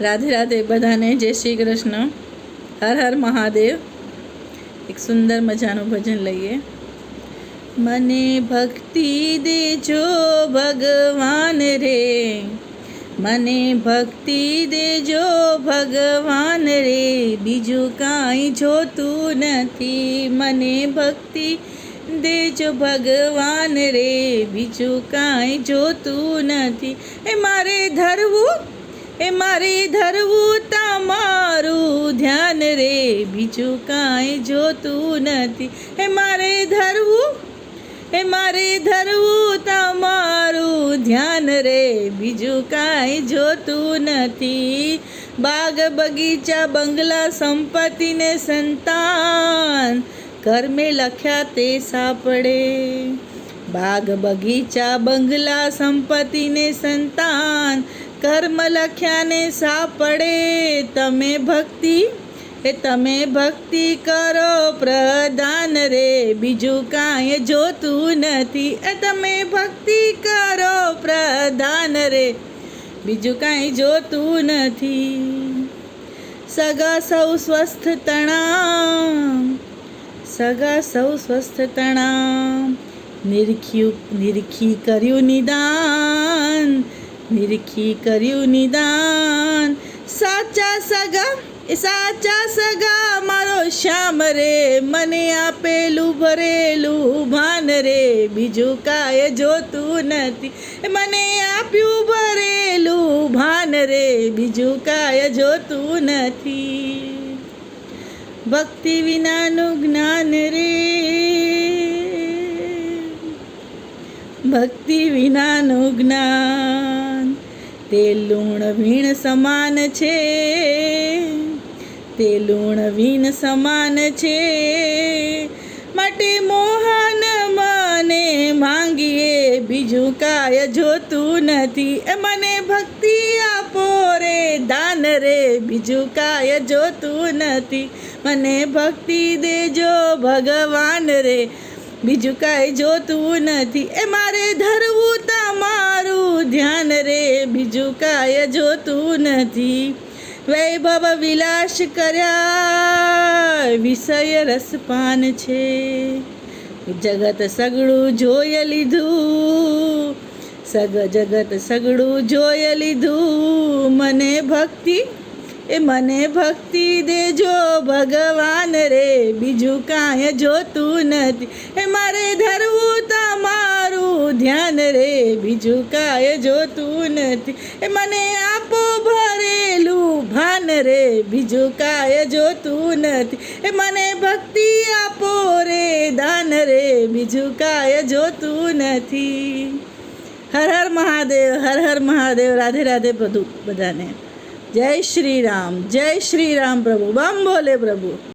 રાધે રાધે બધાને જય શ્રી કૃષ્ણ. હર હર મહાદેવ. એક સુંદર મજાનું ભજન લઈએ. મને ભક્તિ દેજો ભગવાન રે. મને ભક્તિ દેજો ભગવાન રે. બીજું કાંઈ જોતું નથી. મને ભક્તિ દેજો ભગવાન રે. બીજું કાંઈ જોતું નથી. એ મારે ધરવું એ મારે ધરવું તમારું ધ્યાન રે, બીજું કાંઈ જોતું નથી. એ મારે ધરવું, એ મારે ધરવું તમારું ધ્યાન રે, બીજું કાંઈ જોતું નથી. બાગ બગીચા, બંગલા, સંપત્તિ ને સંતાન, કર્મે લખ્યા તે સાપડે. બાગ બગીચા, બંગલા, સંપત્તિ ને સંતાન કર્મ લખ્યાને સાપડે તમે ભક્તિ એ તમે ભક્તિ કરો પ્રધાન રે બીજું કાંઈ જોતું નથી એ તમે ભક્તિ કરો પ્રધાન રે બીજું કાંઈ જોતું નથી સગા સૌ સ્વસ્થ તણામ સગા સૌ સ્વસ્થ તણામ નિરખ્યું નિરખી કર્યું નિદાન નિરખી કર્યું નિદાન. સાચા સગા, એ સાચા સગા મારો શ્યામ રે, મને આપેલું ભરેલું ભાન રે, બીજું કાંઈ જોતું નથી. મને આપ્યું ભરેલું ભાન રે, બીજું કાંઈ જોતું નથી. ભક્તિ વિનાનું જ્ઞાન રે. ભક્તિ વિનાનું જ્ઞાન. તે લૂણ વીણ સમાન છે. તે લૂણ વીણ સમાન છે. માટે મોહન મને માંગીએ, બીજું કાય જોતું નથી. એ મને ભક્તિ આપો રે, દાન રે, બીજું કાય જોતું નથી. મને ભક્તિ દેજો ભગવાન રે. બીજું કાંઈ જોતું નથી. એ મારે ધરવું તમારું ધ્યાન રે. બીજું કાંઈ જોતું નથી. વૈભવ વિલાસ કર્યા. વિષય રસપાન છે. જગત સગડું જોઈ લીધું. સગ જગત સગડું જોઈ લીધું. મને ભક્તિ એ મને ભક્તિ દેજો ભગવાન રે, બીજું કાંઈ જોતું નથી. એ મારે ધરવું તમારું ધ્યાન રે, બીજું કાંઈ જોતું નથી. એ મને આપો ભરેલું ભાન રે, બીજું કાંઈ જોતું નથી. એ મને ભક્તિ આપો રે, દાન રે, બીજું કાંઈ જોતું નથી. હર હર મહાદેવ, હર હર મહાદેવ, રાધે રાધે બધું બધાને. જય શ્રી રામ જય શ્રી રામ પ્રભુ બમ બોલે પ્રભુ.